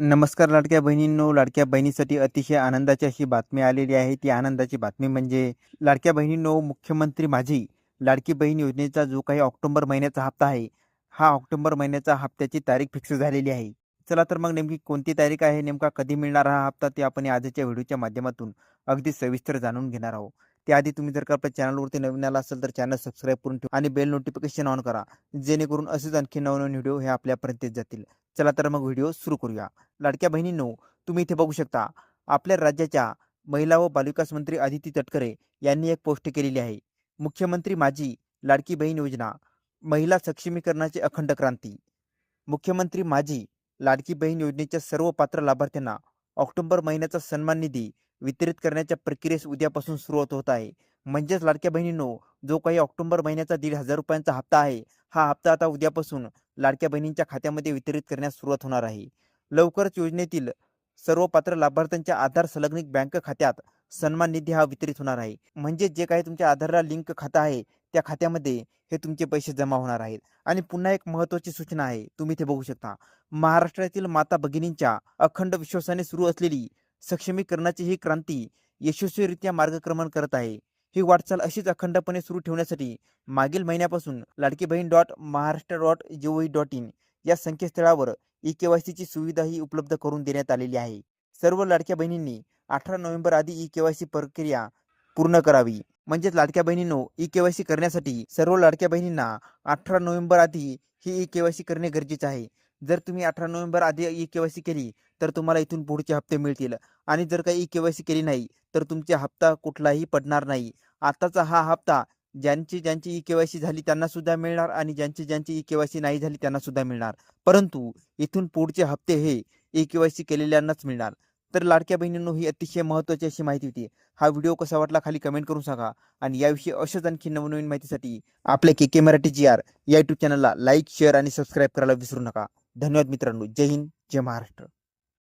नमस्कार लाडक्या बहिणींनो लाडक्या बहिणीसाठी अतिशय आनंदाची अशी बातमी आलेली आहे. ती आनंदाची बातमी म्हणजे लाडक्या बहिणींनो मुख्यमंत्री माझी लाडकी बहीण योजनेचा जो काही ऑक्टोबर महिन्याचा हप्ता आहे हा ऑक्टोबर महिन्याचा हप्त्याची तारीख फिक्स झालेली आहे. चला तर मग नेमकी कोणती तारीख आहे नेमका कधी मिळणार हा हप्ता ते आपण या आजच्या व्हिडिओच्या माध्यमातून अगदी सविस्तर जाणून घेणार आहोत. त्याआधी तुम्ही जर का आपल्या चॅनलवरती नवीन आला असेल तर चॅनल सबस्क्राईब करून ठेवा आणि बेल नोटिफिकेशन ऑन करा जेणेकरून असेच आणखी नवनवीन व्हिडिओ हे आपल्यापर्यंत येत जातील. चला तर मग व्हिडिओ सुरू करूया. लाडक्या बहिणींनो तुम्ही इथे बघू शकता आपल्या राज्याच्या महिला व बालविकास मंत्री आदिती तटकरे यांनी एक पोस्ट केलेली आहे. मुख्यमंत्री माझी लाडकी बहीण योजना महिला सक्षमीकरणाची अखंड क्रांती. मुख्यमंत्री माझी लाडकी बहीण योजनेच्या सर्व पात्र लाभार्थ्यांना ऑक्टोबर महिन्याचा सन्मान निधी वितरित करण्याच्या प्रक्रियेस उद्यापासून सुरुवात होत आहे. म्हणजेच लाडक्या बहिणींनो जो काही ऑक्टोबर महिन्याचा दीड हजार रुपयांचा हप्ता आहे हा हप्ता आता उद्यापासून लाडक्या बहिणींच्या खात्यामध्ये वितरित करण्यास सुरुवात होणार आहे. लवकरच योजनेतील सर्व पात्र लाभार्थ्यांच्या आधार संलग्नित बँक खात्यात सन्मान निधी हा वितरित होणार आहे. म्हणजे जे काही तुमच्या आधारला लिंक खातं आहे त्या खात्यामध्ये हे तुमचे पैसे जमा होणार आहेत. आणि पुन्हा एक महत्त्वाची सूचना आहे तुम्ही ते बघू शकता. महाराष्ट्रातील माता भगिनींच्या अखंड विश्वासाने सुरू असलेली सक्षमीकरणाची ही क्रांती यशस्वीरित्या मार्गक्रमण करत आहे. ही वाटचाल अशीच अखंडपणे सुरू ठेवण्यासाठी मागील महिन्यापासून Ladki Bahin dot Maharashtra dot G dot in या संकेतस्थळावर ई के वाय सीची सुविधाही उपलब्ध करून देण्यात आलेली आहे. सर्व लाडक्या बहिणींनी अठरा नोव्हेंबर आधी ई के वाय सी प्रक्रिया पूर्ण करावी. म्हणजेच लाडक्या बहिणींनो ई के वाय सी करण्यासाठी सर्व लाडक्या बहिणींना अठरा नोव्हेंबर आधी ही ई के वाय सी करणे गरजेचे आहे. जर तुम्ही अठरा नोव्हेंबर आधी ई के वाय सी केली तर तुम्हाला इथून पुढचे हप्ते मिळतील. आणि जर काही ई के वाय सी केली नाही तर तुमचा हप्ता कुठलाही पडणार नाही. आताचा हा हप्ता ज्यांची ज्यांची ई के वाय सी झाली त्यांना सुद्धा मिळणार आणि ज्यांची ज्यांची ई के वाय सी नाही झाली त्यांना सुद्धा मिळणार. परंतु इथून पुढचे हप्ते हे ई के वाय सी केलेल्यांनाच मिळणार. तर लाडक्या बहिणींनो ही अतिशय महत्त्वाची अशी माहिती होती. हा व्हिडिओ कसा वाटला खाली कमेंट करून सांगा. आणि याविषयी अशाच आणखी नवनवीन माहितीसाठी आपल्या K K Marathi G R या युट्यूब चॅनलला लाईक शेअर आणि सबस्क्राईब करायला विसरू नका. धन्यवाद मित्रांनो. जय हिंद जय महाराष्ट्र.